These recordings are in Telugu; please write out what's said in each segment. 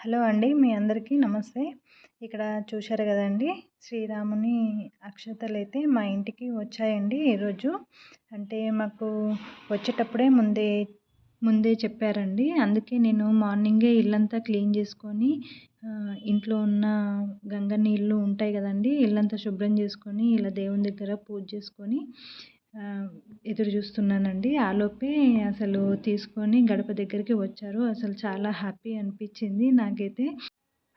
హలో అండి. మీ అందరికీ నమస్తే. ఇక్కడ చూశారు కదండి శ్రీరాముని అక్షతలు అయితే మా ఇంటికి వచ్చాయండి ఈరోజు అంటే మాకు వచ్చేటప్పుడే ముందే ముందే చెప్పారండి. అందుకే నేను మార్నింగే ఇల్లంతా క్లీన్ చేసుకొని ఇంట్లో ఉన్న గంగ నీళ్ళు ఉంటాయి కదండి ఇల్లంతా శుభ్రం చేసుకొని ఇలా దేవుని దగ్గర పూజ చేసుకొని ఎదురు చూస్తున్నానండి. ఆలోపే అసలు తీసుకొని గడప దగ్గరికి వచ్చారు. అసలు చాలా హ్యాపీ అనిపించింది నాకైతే.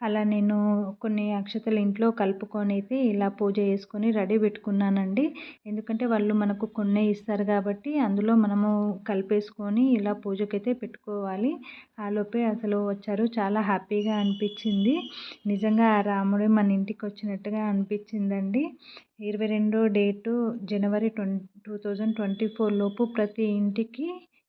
అలా నేను కొన్ని అక్షతలు ఇంట్లో కలుపుకొని అయితే ఇలా పూజ చేసుకొని రెడీ పెట్టుకున్నానండి. ఎందుకంటే వాళ్ళు మనకు కొన్ని ఇస్తారు కాబట్టి అందులో మనము కలిపేసుకొని ఇలా పూజకైతే పెట్టుకోవాలి. ఆలోపే అసలు వచ్చారు. చాలా హ్యాపీగా అనిపించింది. నిజంగా ఆ రాముడు మన ఇంటికి వచ్చినట్టుగా అనిపించిందండి. ఇరవై రెండో డేటు జనవరి ట్వం టూ థౌజండ్ ట్వంటీ ఫోర్ లోపు ప్రతి ఇంటికి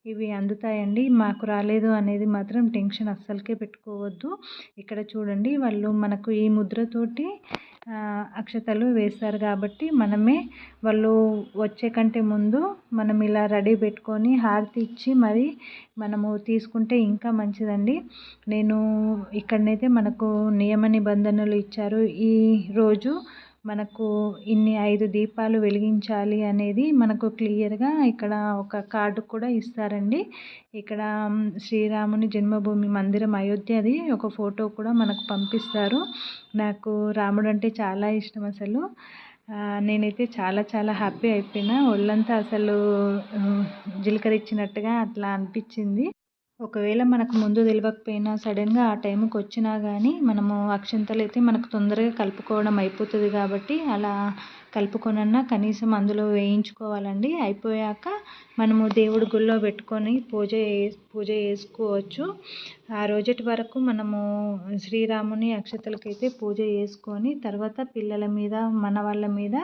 ఇవి అందుతాయండి. మాకు రాలేదు అనేది మాత్రం టెన్షన్ అస్సలకే పెట్టుకోవద్దు. ఇక్కడ చూడండి వాళ్ళు మనకు ఈ ముద్రతోటి అక్షతలు వేస్తారు కాబట్టి మనమే వాళ్ళు వచ్చే కంటే ముందు మనం ఇలా రెడీ పెట్టుకొని హారతి ఇచ్చి మరి మనము తీసుకుంటే ఇంకా మంచిదండి. నేను ఇక్కడనైతే మనకు నియమ నిబంధనలు ఇచ్చారు. ఈ రోజు మనకు ఇన్ని ఐదు దీపాలు వెలిగించాలి అనేది మనకు క్లియర్గా ఇక్కడ ఒక కార్డు కూడా ఇస్తారండి. ఇక్కడ శ్రీరాముని జన్మభూమి మందిరం అయోధ్యది ఒక ఫోటో కూడా మనకు పంపిస్తారు. నాకు రాముడు అంటే చాలా ఇష్టం అసలు. నేనైతే చాలా చాలా హ్యాపీ అయిపోయినా ఒళ్ళంతా అసలు జిలకరిచ్చినట్టుగా అట్లా అనిపించింది. ఒకవేళ మనకు ముందు తెలియకపోయినా సడన్గా ఆ టైంకి వచ్చినా కానీ మనము అక్షంతలు అయితే మనకు తొందరగా కలుపుకోవడం అయిపోతుంది కాబట్టి అలా కలుపుకొనన్నా కనీసం అందులో వేయించుకోవాలండి. అయిపోయాక మనము దేవుడి గుళ్ళో పెట్టుకొని పూజ పూజ చేసుకోవచ్చు. ఆ రోజటి వరకు మనము శ్రీరాముని అక్షతలకైతే పూజ చేసుకొని తర్వాత పిల్లల మీద మన వాళ్ళ మీద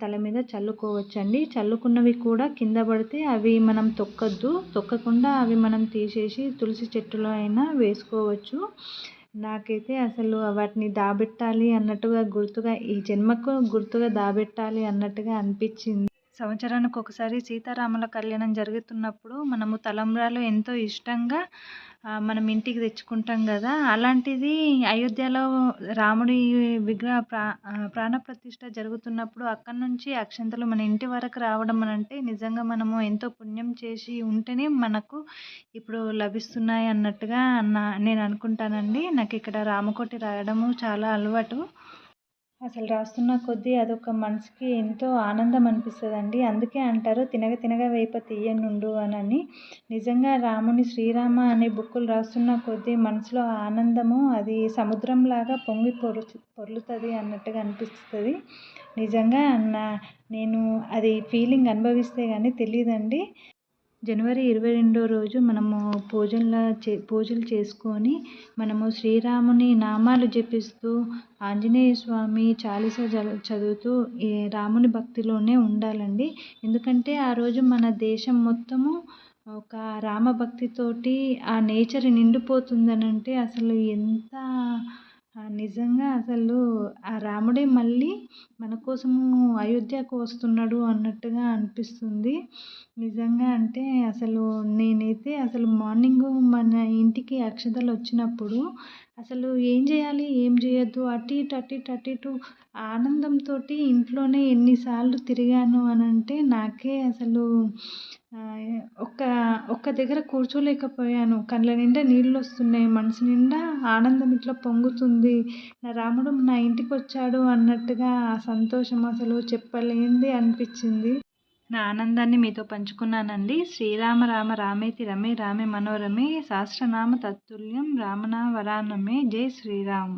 తల మీద చల్లుకోవచ్చండి. చల్లుకున్నవి కూడా కింద పడితే అవి మనం తొక్కద్దు. తొక్కకుండా అవి మనం తీసేసి తులసి చెట్టులో అయినా వేసుకోవచ్చు. నాకైతే అసలు వాటిని దాబెట్టాలి అన్నట్టుగా గుర్తుగా ఈ జన్మకు గుర్తుగా దాబెట్టాలి అన్నట్టుగా అనిపించింది. సంవత్సరానికి ఒకసారి సీతారాముల కళ్యాణం జరుగుతున్నప్పుడు మనము తలంబ్రాలు ఎంతో ఇష్టంగా మనం ఇంటికి తెచ్చుకుంటాం కదా. అలాంటిది అయోధ్యలో రాముడి విగ్రహ ప్రా ప్రాణప్రతిష్ఠ జరుగుతున్నప్పుడు అక్కడి నుంచి అక్షంతలు మన ఇంటి వరకు రావడం అని అంటే నిజంగా మనము ఎంతో పుణ్యం చేసి ఉంటేనే మనకు ఇప్పుడు లభిస్తున్నాయి అన్నట్టుగా నా నేను అనుకుంటానండి. నాకు ఇక్కడ రామకోటి రాయడము చాలా అలవాటు. అసలు రాస్తున్న కొద్దీ అదొక మనసుకి ఎంతో ఆనందం అనిపిస్తుందండి. అందుకే అంటారు తినగ తినగ వేప తీయనుండు అని నిజంగా రాముని శ్రీరామ అనే బుక్కులు రాస్తున్న కొద్దీ మనసులో ఆనందము అది సముద్రంలాగా పొంగి పొరు పొర్లుతుంది అన్నట్టుగా అనిపిస్తుంది. నిజంగా నా నేను అది ఫీలింగ్ అనుభవిస్తే కానీ తెలియదండి జనవరి ఇరవై రెండో రోజు మనము పూజల్లా చే పూజలు చేసుకొని మనము శ్రీరాముని నామాలు జపిస్తూ ఆంజనేయ స్వామి చాలీస చదువుతూ ఈ రాముని భక్తిలోనే ఉండాలండి. ఎందుకంటే ఆ రోజు మన దేశం మొత్తము ఒక రామభక్తితోటి ఆ నేచర్ నిండిపోతుందనంటే అసలు ఎంత నిజంగా అసలు ఆ రాముడే మళ్ళీ మన కోసము అయోధ్యకు వస్తున్నాడు అన్నట్టుగా అనిపిస్తుంది. నిజంగా అంటే అసలు నేనైతే అసలు మార్నింగ్ మన ఇంటికి అక్షతలు వచ్చినప్పుడు అసలు ఏం చేయాలి ఏం చేయొద్దు అటు ఇటు అటు ఇటు అటు ఇటు ఆనందంతో ఇంట్లోనే ఎన్నిసార్లు తిరిగాను అని అంటే నాకే అసలు ఒక్క ఒక్క దగ్గర కూర్చోలేకపోయాను. కళ్ళ నిండా నీళ్ళు వస్తున్నాయి మనసు నిండా ఆనందం ఇట్లా పొంగుతుంది. నా రాముడు నా ఇంటికి వచ్చాడు అన్నట్టుగా ఆ సంతోషం అసలు చెప్పలేనిది అనిపించింది. నా ఆనందాన్ని మీతో పంచుకున్నానండి. శ్రీరామ రామ రామేతి రమే రామే మనోరమే. సహస్రనామ తత్తుల్యం రామనా వరానమే జై శ్రీరామ్.